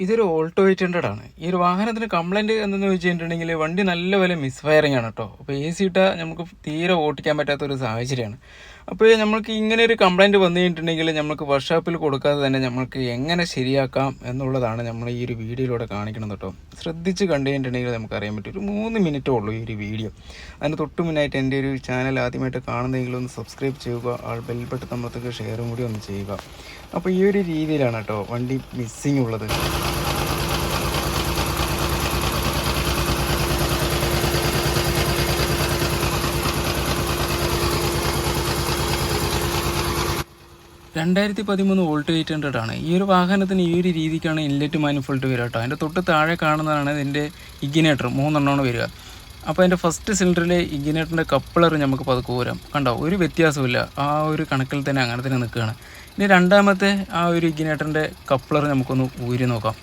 ഇതൊരു Alto eight hundred ആണ്. ഈ ഒരു വാഹനത്തിന് കംപ്ലൈന്റ് എന്തെന്ന് വെച്ചിട്ടുണ്ടെങ്കിൽ വണ്ടി നല്ലപോലെ മിസ് ഫയറിങ് ആണ് കേട്ടോ അപ്പോൾ എ സി ഇട്ടാൽ നമുക്ക് തീരെ ഓട്ടിക്കാൻ പറ്റാത്ത ഒരു സാഹചര്യമാണ്. അപ്പോൾ നമുക്ക് ഇങ്ങനെ ഒരു കംപ്ലൈന്റ് വന്നു കഴിഞ്ഞിട്ടുണ്ടെങ്കിൽ നമുക്ക് വർക്ക്ഷോപ്പിൽ കൊടുക്കാതെ തന്നെ നമുക്ക് എങ്ങനെ ശരിയാക്കാം എന്നുള്ളതാണ് നമ്മൾ ഈ ഒരു വീഡിയോയിലൂടെ കാണിക്കണം കേട്ടോ ശ്രദ്ധിച്ച് കണ്ടു കഴിഞ്ഞിട്ടുണ്ടെങ്കിൽ നമുക്കറിയാൻ പറ്റും. ഒരു മൂന്ന് മിനിറ്റേ ഉള്ളൂ ഈ ഒരു വീഡിയോ. അതിന് തൊട്ട് മുന്നായിട്ട് എന്റെ ഒരു ചാനൽ ആദ്യമായിട്ട് കാണുന്നെങ്കിൽ ഒന്ന് സബ്സ്ക്രൈബ് ചെയ്യുക. ആൾ ബെൽബട്ട് നമ്മളത്തേക്ക് ഷെയറും കൂടി ഒന്ന് ചെയ്യുക. അപ്പോൾ ഈ ഒരു രീതിയിലാണ് കേട്ടോ വണ്ടി മിസ്സിങ് ഉള്ളത്. രണ്ടായിരത്തി പതിമൂന്ന് വോൾട്ട് എയ്റ്റ് ഹൺഡ്രഡ് ആണ്. ഈ ഒരു വാഹനത്തിന് ഈ ഒരു രീതിക്കാണ് ഇൻലെറ്റ് മാനിഫോൾട്ട് വരിക കേട്ടോ. അതിന്റെ തൊട്ട് താഴെ കാണുന്നതാണ് ഇതിന്റെ ഇഗ്നേറ്റർ മൂന്നെണ്ണമാണ് വരിക. അപ്പോൾ അതിന്റെ ഫസ്റ്റ് സിലിണ്ടറിലെ ഇഗ്നേറ്ററിന്റെ കപ്പിളർ നമുക്ക് പതുക്കെ ഊരാം. കണ്ടോ? ഒരു വ്യത്യാസമില്ല ആ ഒരു കണക്കിൽ തന്നെ അങ്ങനെ തന്നെ നിൽക്കുകയാണ്. ഇനി രണ്ടാമത്തെ ആ ഒരു ഇഗ്നേറ്ററിന്റെ കപ്പിളർ നമുക്കൊന്ന് ഊരി നോക്കാം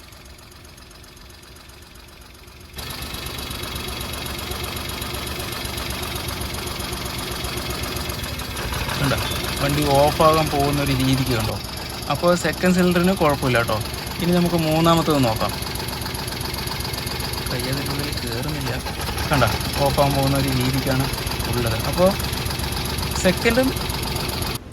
കണ്ടോ വണ്ടി ഓഫാകാൻ പോകുന്ന ഒരു രീതിക്ക് കണ്ടോ? അപ്പോൾ സെക്കൻഡ് സിലിണ്ടറിന് കുഴപ്പമില്ല കേട്ടോ. ഇനി നമുക്ക് മൂന്നാമത്തത് നോക്കാം. കയ്യതിനുള്ളിൽ കയറുന്നില്ല കണ്ട? ഓഫാകാൻ പോകുന്ന ഒരു രീതിക്കാണ് ഉള്ളത്. അപ്പോൾ സെക്കൻഡും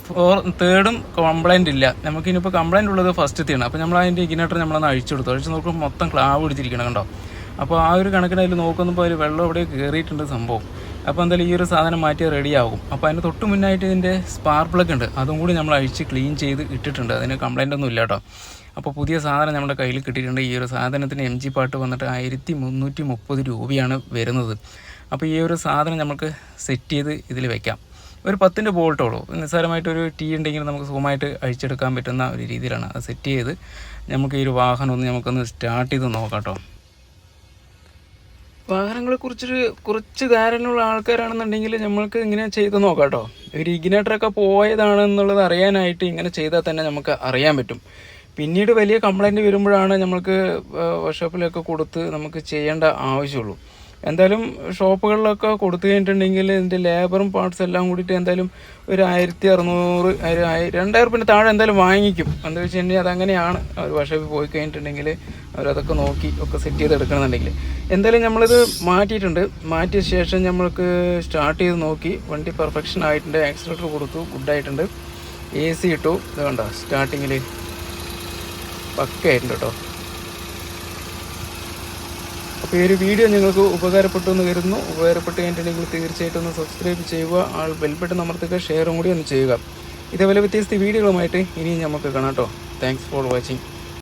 ഫോർ തേർഡും കംപ്ലൈന്റ് ഇല്ല. നമുക്കിനിപ്പോൾ കംപ്ലൈന്റ് ഉള്ളത് ഫസ്റ്റത്തെയാണ് അപ്പോൾ നമ്മൾ അതിന്റെ ഇഗ്നേറ്റർ നമ്മളൊന്ന് അഴിച്ചു കൊടുത്തു. അഴിച്ച് നോക്കുമ്പോൾ മൊത്തം ക്ലാവ് പിടിച്ചിരിക്കണം കണ്ടോ? അപ്പോൾ ആ ഒരു കണക്കിന് അതിൽ ഒരു വെള്ളം ഇവിടെ കയറിയിട്ടുണ്ട് സംഭവം. അപ്പോൾ എന്തായാലും ഈ ഒരു സാധനം മാറ്റി റെഡിയാകും. അപ്പോൾ അതിന് തൊട്ട് മുന്നായിട്ട് ഇതിന്റെ സ്പാർ പ്ലഗ് ഉണ്ട്. അതും കൂടി നമ്മൾ അഴിച്ച് ക്ലീൻ ചെയ്ത് ഇട്ടിട്ടുണ്ട്. അതിന് കംപ്ലൈന്റ് ഒന്നും ഇല്ല കേട്ടോ. അപ്പോൾ പുതിയ സാധനം നമ്മുടെ കയ്യിൽ കിട്ടിയിട്ടുണ്ട്. ഈ ഒരു സാധനത്തിന് എം ജി പാട്ട് വന്നിട്ട് ആയിരത്തി മുന്നൂറ്റി മുപ്പത് രൂപയാണ് വരുന്നത്. അപ്പോൾ ഈ ഒരു സാധനം നമുക്ക് സെറ്റ് ചെയ്ത് ഇതിൽ വെക്കാം. ഒരു പത്തിന്റെ ബോൾട്ടോളൂ നിസ്സാരമായിട്ടൊരു ടീ ഉണ്ടെങ്കിൽ നമുക്ക് സുഖമായിട്ട് അഴിച്ചെടുക്കാൻ പറ്റുന്ന ഒരു രീതിയിലാണ് അത് സെറ്റ് ചെയ്ത് നമുക്ക് ഈ ഒരു വാഹനം ഒന്ന് നമുക്കൊന്ന് സ്റ്റാർട്ട് ചെയ്ത് നോക്കാം കേട്ടോ. വാഹനങ്ങളെ കുറിച്ചൊരു കുറച്ച് ധാരണയുള്ള ആൾക്കാരാണെന്നുണ്ടെങ്കിൽ നമ്മൾക്ക് ഇങ്ങനെ ചെയ്ത് നോക്കാം കേട്ടോ ഒരു ഇഗ്നേറ്ററൊക്കെ പോയതാണെന്നുള്ളത് അറിയാനായിട്ട് ഇങ്ങനെ ചെയ്താൽ തന്നെ നമുക്ക് അറിയാൻ പറ്റും. പിന്നീട് വലിയ കംപ്ലൈന്റ് വരുമ്പോഴാണ് നമ്മൾക്ക് വർക്ക്ഷോപ്പിലൊക്കെ കൊടുത്ത് നമുക്ക് ചെയ്യേണ്ട ആവശ്യമുള്ളൂ. എന്തായാലും ഷോപ്പുകളിലൊക്കെ കൊടുത്തു കഴിഞ്ഞിട്ടുണ്ടെങ്കിൽ ഇതിന്റെ ലേബറും പാർട്സ് എല്ലാം കൂടിയിട്ട് എന്തായാലും ഒരു ആയിരത്തി അറുന്നൂറ് ഒരു രണ്ടായിരം പിന്നെ താഴെ എന്തായാലും വാങ്ങിക്കും. എന്താ വെച്ച് കഴിഞ്ഞാൽ അതങ്ങനെയാണ്. അവർ വർഷം പോയി കഴിഞ്ഞിട്ടുണ്ടെങ്കിൽ അവരതൊക്കെ നോക്കി ഒക്കെ സെറ്റ് ചെയ്ത് എടുക്കണമെന്നുണ്ടെങ്കിൽ എന്തായാലും നമ്മളിത് മാറ്റിയിട്ടുണ്ട്. മാറ്റിയ ശേഷം നമ്മൾക്ക് സ്റ്റാർട്ട് ചെയ്ത് നോക്കി. വണ്ടി പെർഫെക്ഷൻ ആയിട്ടുണ്ട്. ആക്സിലേറ്റർ കൊടുത്തു. ഗുഡായിട്ടുണ്ട് എ സി ഇട്ടു. ഇത് കണ്ടോ? സ്റ്റാർട്ടിങ്ങിൽ പക്കയായിട്ടുണ്ട് കേട്ടോ. അപ്പോൾ ഈ ഒരു വീഡിയോ നിങ്ങൾക്ക് ഉപകാരപ്പെട്ടു എന്ന് കരുതുന്നു. ഉപകാരപ്പെട്ട് കഴിഞ്ഞിട്ടുണ്ടെങ്കിൽ തീർച്ചയായിട്ടും ഒന്ന് സബ്സ്ക്രൈബ് ചെയ്യുക. ആൾ ബെൽബട്ടൺ അമർത്തുക ഷെയറും കൂടി ഒന്ന് ചെയ്യുക. ഇതേപോലെ വ്യത്യസ്ത വീഡിയോകളുമായിട്ട് ഇനിയും നമുക്ക് കാണാം കേട്ടോ. Thanks for watching